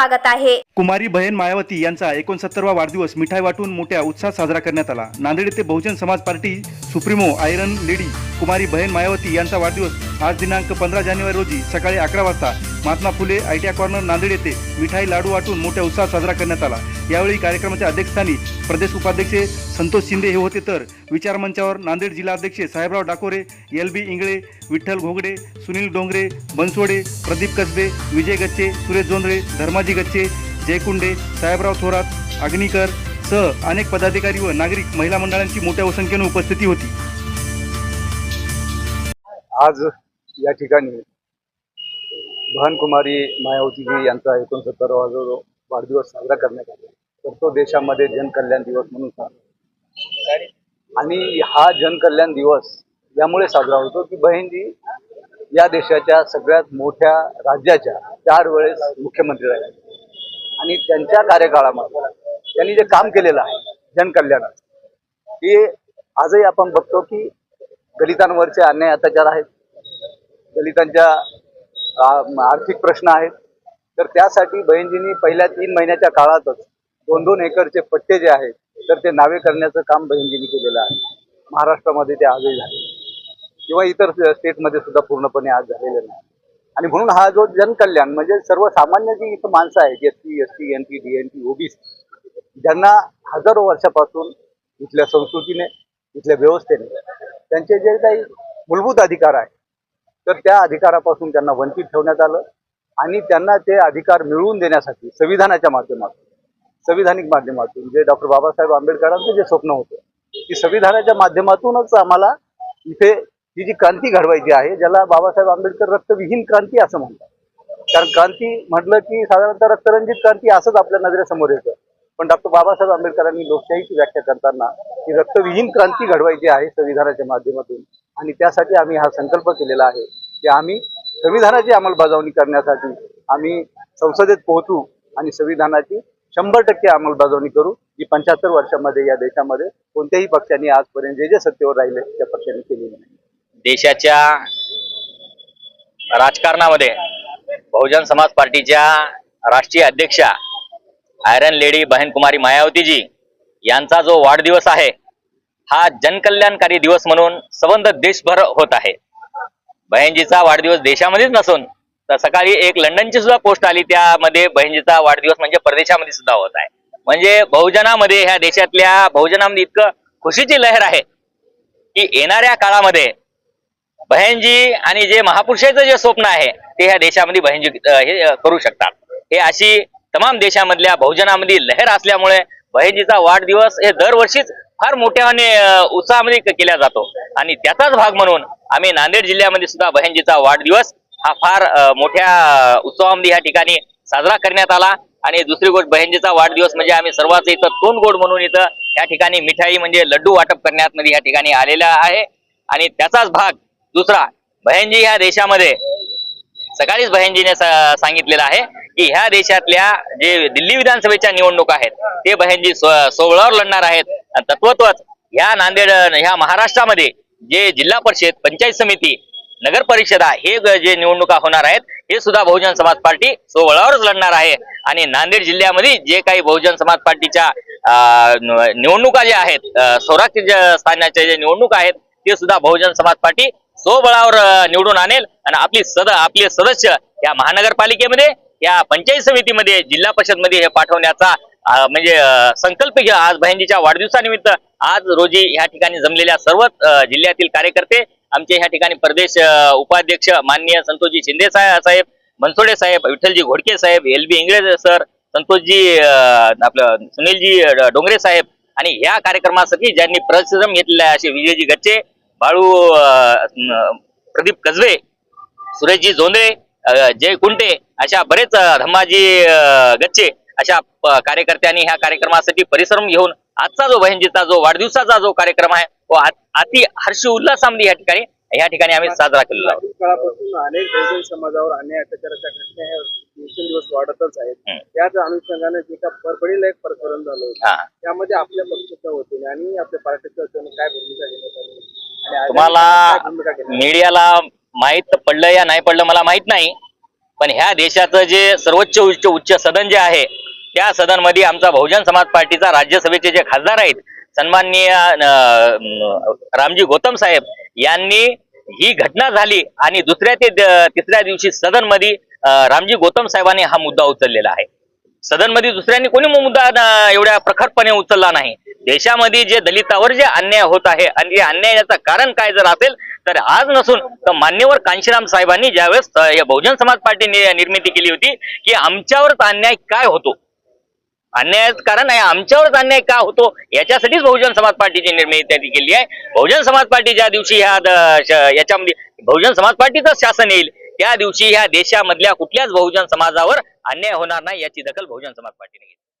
स्वागत आहे. कुमारी बहीण मायावती यांचा एकोणसत्तरवा वाढदिवस मिठाई वाटून मोठ्या उत्साहात साजरा करण्यात आला. नांदेड येथे Bahujan Samaj Party supremo iron lady कुमारी बहीण मायावती यांचा वाढदिवस आज दिनांक पंधरा जानेवारी रोजी सकाळी अकरा वाजता महात्मा फुले आयटीआय कॉर्नर नांदेड येथे मिठाई लाडू वाटून मोठ्या उत्साहात साजरा करण्यात आला. यावेळी कार्यक्रमाच्या अध्यक्षस्थानी प्रदेश उपाध्यक्ष संतोष शिंदे हे होते तर विचारमंचावर नांदेड जिल्हा अध्यक्ष साहेबराव डाकोरे एल बी इंगळे विठ्ठल घोगडे सुनील डोंगरे बनसोडे प्रदीप कसबे विजय गच्चे सुरेश जोंधळे धर्माजी गच्चे जयकुंडे साहेबराव थोरात अग्निकर सह अनेक पदाधिकारी व नागरिक महिला मंडळांची मोठ्या संख्येने उपस्थिती होती. आज या ठिकाणी बहनकुमारी मायावतीजी यांचा एकोणसत्तरावा जो वाढदिवस साजरा करण्यात आला तर तो देशामध्ये जनकल्याण दिवस म्हणून साजरा. आणि हा जनकल्याण दिवस यामुळे साजरा होतो की बहिणजी या देशाच्या सगळ्यात मोठ्या राज्याच्या चार वेळेस मुख्यमंत्री राहिल्या. आणि त्यांच्या कार्यकाळामध्ये त्यांनी जे काम केलेलं आहे जनकल्याणात हे आजही आपण बघतो की दलितांवरचे अन्याय अत्याचार आहेत. दलितांच्या आर्थिक प्रश्न आहेत. तर त्यासाठी बहिणजींनी पहिल्या तीन महिन्याच्या काळातच दोन दोन एकरचे पट्टे जे आहेत तर ते नावे करण्याचं काम बहिणजींनी केलेलं आहे. महाराष्ट्रामध्ये ते आजही झाले. किंवा इतर स्टेटमध्ये सुद्धा पूर्णपणे आज झालेलं नाही. आणि म्हणून हा जो जनकल्याण म्हणजे सर्वसामान्य जी इथं माणसं आहेत S C S T N T D N T OBC ज्यांना हजारो वर्षापासून इथल्या संस्कृतीने इथल्या व्यवस्थेने त्यांचे जे काही मूलभूत अधिकार आहेत तर त्या अधिकारापासून त्यांना वंचित ठेवण्यात आलं आणि त्यांना ते अधिकार मिळवून देण्यासाठी संविधानाच्या माध्यमातून संविधानिक माध्यमातून जे डॉक्टर बाबासाहेब आंबेडकरांचं जे स्वप्न होतं की संविधानाच्या माध्यमातूनच आम्हाला इथे ही जी क्रांती घडवायची आहे ज्याला बाबासाहेब आंबेडकर रक्तविहीन क्रांती असं म्हणतात. कारण क्रांती म्हटलं की साधारणतः रक्तरंजित क्रांती असंच आपल्या नजरेसमोर येतं. पण डॉक्टर बाबासाहेब आंबेडकरांनी लोकशाहीची व्याख्या करताना ही रक्तविहीन क्रांती घडवायची आहे संविधानाच्या माध्यमातून आणि त्यासाठी आम्ही हा संकल्प केलेला आहे. की आम्ही संविधानाची अंमलबजावणी करण्यासाठी आम्ही संसदेत पोहोचू आणि संविधानाची शंभर टक्के अंमलबजावणी करू जी पंच्याहत्तर वर्षामध्ये या देशामध्ये कोणत्याही पक्षाने आजपर्यंत जे जे सत्तेवर राहिले त्या पक्षाने केलेली नाही. देशाच्या राजकारणामध्ये बहुजन समाज पार्टीच्या राष्ट्रीय अध्यक्षा आयरन लेडी बहन कुमारी मायावतीजी यांचा जो वाढदिवस आहे हा जनकल्याणकारी दिवस म्हणून संबंध देशभर होत आहे. बहिणजीचा वाढदिवस देशामध्येच नसून तर सकाळी एक लंडनची सुद्धा पोस्ट आली त्यामध्ये बहिणजीचा वाढदिवस म्हणजे परदेशामध्ये सुद्धा होत आहे. म्हणजे बहुजनामध्ये ह्या देशातल्या बहुजनामध्ये इतकं खुशीची लहर आहे की येणाऱ्या काळामध्ये बहिणजी आणि जे महापुरुषाचं जे स्वप्न आहे ते ह्या देशामध्ये बहिणजी हे करू शकतात. हे अशी तमाम देशामधल्या बहुजनामध्ये लहर असल्यामुळे बहिणजीचा वाढदिवस हे दरवर्षीच फार मोठ्याने उत्साहामध्ये केला जातो. आणि त्याचाच भाग म्हणून आम्ही नांदेड जिल्ह्यामध्ये सुद्धा बहिणजीचा वाढदिवस हा फार मोठ्या उत्सवामध्ये या ठिकाणी साजरा करण्यात आला. आणि दुसरी गोष्ट बहिणजीचा वाढदिवस म्हणजे आम्ही सर्वांच इथं तोंड गोड म्हणून इथं या ठिकाणी मिठाई म्हणजे लड्डू वाटप करण्यात मध्ये या ठिकाणी आलेला आहे. आणि त्याचाच भाग दुसरा बहिणजी ह्या देशामध्ये सकाळीच बहिणजीने सा- सांगितलेलं आहे की ह्या देशातल्या जे दिल्ली विधानसभेच्या निवडणुका आहेत ते बहिणजी सोहळ्यावर लढणार आहेत. तत्वत्वच ह्या नांदेड ह्या महाराष्ट्रामध्ये जे जिल्हा परिषद पंचायत समिती नगर परिषदा हे जे निवडणुका होणार आहेत हे सुद्धा बहुजन समाज पार्टी सोहळ्यावरच लढणार आहे. आणि नांदेड जिल्ह्यामध्ये जे काही बहुजन समाज पार्टीच्या निवडणुका ज्या आहेत सौराष्ट्र स्वराज्य स्थानाच्या जे निवडणुका आहेत ते सुद्धा बहुजन समाज पार्टी स्वबळावर निवडून आणेल. आणि आपली सद आपले सदस्य या महानगरपालिकेमध्ये या पंचायत समितीमध्ये जिल्हा परिषदमध्ये हे पाठवण्याचा म्हणजे संकल्प घ्या. आज बहिणीच्या वाढदिवसानिमित्त आज रोजी ह्या ठिकाणी जमलेल्या सर्व जिल्ह्यातील कार्यकर्ते आमचे ह्या ठिकाणी प्रदेश उपाध्यक्ष माननीय संतोषजी शिंदे साहेब मनसोडे साहेब विठ्ठलजी घोडके साहेब L B Ingle sir Santoshji आपलं सुनीलजी डोंगरे साहेब आणि ह्या कार्यक्रमासाठी ज्यांनी परिश्रम घेतलेला आहे असे विजयजी गच्चे बाळू प्रदीप कसबे सुरेशजी जोंदळे जय कुंटे अशा बरेच धम्माजी गच्चे अशा कार्यकर्त्यांनी ह्या कार्यक्रमासाठी परिश्रम घेऊन आजचा जो बहिणजीचा जो वाढदिवसाचा जो कार्यक्रम आहे तो अति हर्ष उल्हासामध्ये या ठिकाणी या ठिकाणी आम्ही साजरा केलेला आहे. काळापासून अनेक बहुजन समाजावर अन्याय अत्याचाराच्या घटना दिवसेंदिवस वाढतच आहेत. त्याच अनुषंगाने जे का परभणीला एक प्रकरण झालं होतं. हा. त्यामध्ये आपल्या पक्षाच्या वतीने आणि आपल्या पार्टीच्या वतीने काय भूमिका घेण्यात तुम्हाला? मीडियाला माहीत पडलं या नाही पडलं मला माहीत नाही. पण ह्या देशाचं जे सर्वोच्च उच्च उच्च सदन जे आहे त्या सदनमध्ये आमचा बहुजन समाज पार्टीचा राज्यसभेचे जे खासदार आहेत सन्माननीय रामजी गौतम साहेब यांनी ही घटना झाली आणि दुसऱ्या ते तिसऱ्या दिवशी सदनमध्ये रामजी गौतम साहेबांनी हा मुद्दा उचललेला आहे. सदनमध्ये दुसऱ्यांनी कोणी मुद्दा एवढ्या प्रखरपणे उचलला नाही. देशामध्ये जे दलितावर जे अन्याय होत आहे आणि या अन्यायाचं कारण काय जर असेल तर आज नसून तर मान्यवर कांशीराम साहेबांनी ज्यावेळेस या बहुजन समाज पार्टी निर्मिती केली होती की आमच्यावरच अन्याय काय होतो? अन्यायाचं कारण आहे आमच्यावरच अन्याय का होतो? याच्यासाठीच बहुजन समाज पार्टीची निर्मिती त्यांनी केली आहे. बहुजन समाज पार्टी ज्या दिवशी ह्या याच्यामध्ये बहुजन समाज पार्टीचं शासन येईल त्या दिवशी ह्या देशामधल्या कुठल्याच बहुजन समाजावर अन्याय होणार नाही याची दखल बहुजन समाज पार्टीने घेतली.